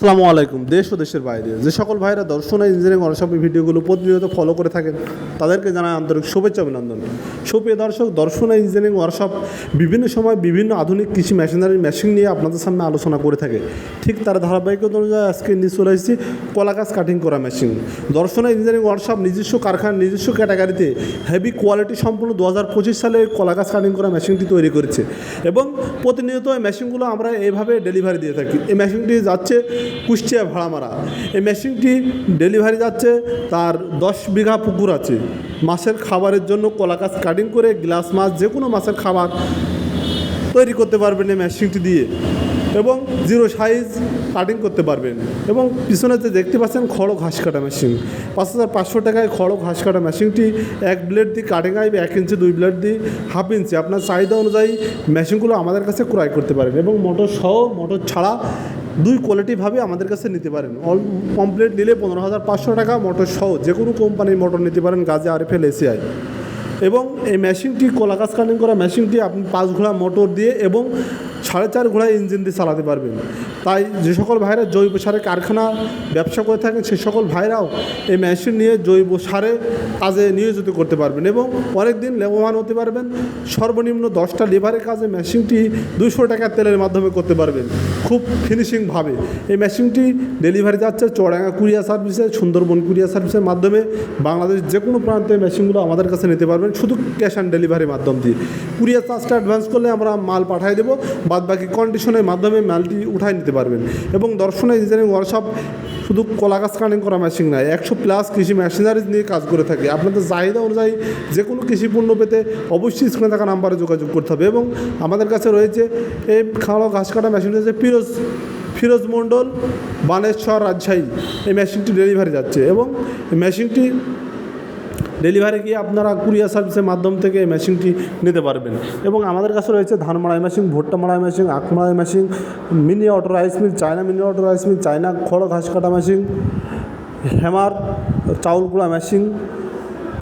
আসসালামু আলাইকুম, দেশ ও দেশের বাইরে। যে সকল ভাইরা দর্শন ইঞ্জিনিয়ারিং ওয়ার্কশপের ভিডিওগুলো প্রতিনিয়ত ফলো করে থাকেন, তাদেরকে জানায় আন্তরিক শুভেচ্ছা অভিনন্দন। সুপ্রিয় দর্শক, দর্শন ইঞ্জিনিয়ারিং ওয়ার্কশপ বিভিন্ন সময় বিভিন্ন আধুনিক কৃষি মেশিনারি মেশিন নিয়ে আপনাদের সামনে আলোচনা করে থাকে। ঠিক তার ধারাবাহিকতা অনুযায়ী আজকে নিয়ে চলে এসেছি কলা গাছ কাটিং করা মেশিন দর্শন ইঞ্জিনিয়ারিং ওয়ার্কশপ নিজস্ব কারখানা, নিজস্ব ক্যাটাগরিতে হেভি কোয়ালিটি সম্পূর্ণ দু হাজার পঁচিশ সালে এই কলা গাছ কাটিং করা মেশিনটি তৈরি করেছে। এবং প্রতিনিয়ত এই মেশিনগুলো আমরা এইভাবে ডেলিভারি দিয়ে থাকি। এই মেশিনটি যাচ্ছে কুষ্টিয়া ভাড়ামারা। এই মেশিনটি ডেলিভারি যাচ্ছে, তার দশ বিঘা পুকুর আছে। মাছের খাবারের জন্য কলা গাছ কাটিং করে গ্লাস মাছ যে কোনো মাছের খাবার তৈরি করতে পারবেন এই মেশিনটি দিয়ে। এবং জিরো সাইজ কাটিং করতে পারবেন। এবং পিছনে যে দেখতে পাচ্ছেন খড় ঘাস কাটা মেশিন। পাঁচ হাজার পাঁচশো টাকায় খড় ঘাস কাটা মেশিনটি এক ব্লেড দিয়ে কাটিং আসবে এক ইঞ্চি, দুই ব্লেড দিয়ে হাফ ইঞ্চি। আপনার চাহিদা অনুযায়ী মেশিনগুলো আমাদের কাছে ক্রয় করতে পারেন এবং মোটর সহ, মোটর ছাড়া দুই কোয়ালিটিভাবে আমাদের কাছে নিতে পারেন। অল কমপ্লিট নিলে পনেরো হাজার পাঁচশো টাকা মোটর সহ যে কোনো কোম্পানির মোটর নিতে পারেন গাজে আরএফএল এসিআই এবং এই মেশিনটি কলা কলাকাজ কাটিং করা মেশিনটি আপনি পাঁচ ঘোড়া মোটর দিয়ে এবং সাড়ে চার ঘোড়া ইঞ্জিন দিয়ে চালাতে পারবেন। তাই যে সকল ভাইরা জৈব সারের কারখানা, ব্যবসা করে থাকেন, সে সকল ভাইরাও এই মেশিন নিয়ে জৈব সারে কাজে নিয়োজিত করতে পারবেন এবং অনেক দিন লাভবান হতে পারবেন। সর্বনিম্ন দশটা লিভারের কাজে মেশিনটি দুশো টাকা তেলের মাধ্যমে করতে পারবেন। খুব ফিনিশিংভাবে এই মেশিনটি ডেলিভারি যাচ্ছে চড়াঙ্গা কুরিয়া সার্ভিসে, সুন্দরবন কুরিয়া সার্ভিসের মাধ্যমে। বাংলাদেশ যে কোনো প্রান্তে মেশিনগুলো আমাদের কাছে নিতে পারবেন, শুধু ক্যাশ অন ডেলিভারির মাধ্যম দিয়ে। কুরিয়ার চার্জটা অ্যাডভান্স করলে আমরা মাল পাঠিয়ে দেবো। বাদ বাকি কন্ডিশনের মাধ্যমে মালটি উঠাই নিতে পারবেন। এবং দর্শনে ইঞ্জিনিয়ারিং ওয়ার্কশপ শুধু কলা গাছ কাটিং করা মেশিন নয় একশো প্লাস কৃষি মেশিনারিজ নিয়ে কাজ করে থাকে। আপনাদের চাহিদা অনুযায়ী যে কোনো কৃষি পণ্য পেতে অবশ্যই স্ক্রিনে থাকা নাম্বারে যোগাযোগ করতে হবে। এবং আমাদের কাছে রয়েছে এই খাওয়া ঘাস কাটা মেশিন রয়েছে ফিরোজ ফিরোজ মণ্ডল, বানেশ্বর রাজশাহী। এই মেশিনটি ডেলিভারি যাচ্ছে এবং মেশিনটি ডেলিভারি গিয়ে আপনারা কুরিয়ার সার্ভিসের মাধ্যম থেকে এই মেশিনটি নিতে পারবেন? এবং আমাদের কাছে রয়েছে ধান মাড়াই মেশিন, ভুট্টা মাড়াই মেশিন, আখ মাড়াই machine, mini auto rice mill, China mini auto rice mill, China খড় ঘাস কাটা মেশিন, হ্যামার, চাউল গুঁড়া মেশিন,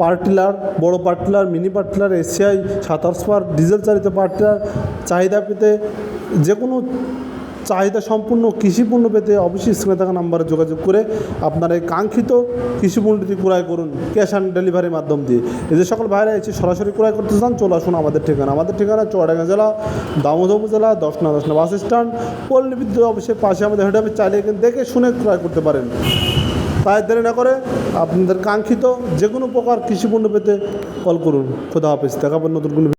পার্টিলার, বড় পার্টিলার, মিনি পার্টিলার, এসিআই সাতাশ পার ডিজেল চালিত পার্টিলার, চাহিদা পেতে যে কোনো চাহিদা সম্পূর্ণ কৃষিপণ্য পেতে অবশ্যই স্ক্রিনে থাকা নাম্বারে যোগাযোগ করে আপনার এই কাঙ্ক্ষিত কৃষিপণ্যটি ক্রয় করুন ক্যাশ অন ডেলিভারির মাধ্যম দিয়ে। যে সকল ভাইরা এসে সরাসরি ক্রয় করতে চান, চলে আসুন আমাদের ঠিকানা। আমাদের ঠিকানা চুয়াডাঙ্গা জেলা দামোদর উপজেলা দশনা দশনা বাস স্ট্যান্ড। পল্লী বিদ্যুৎ অফিসের পাশে আমাদের হেড অফিস চালিয়ে দেখে শুনে ক্রয় করতে পারেন। তাই দেরি না করে আপনাদের কাঙ্ক্ষিত যে কোনো প্রকার কৃষিপণ্য পেতে কল করুন। খোদা হাফিজ। দেখাবেন নতুন কোনো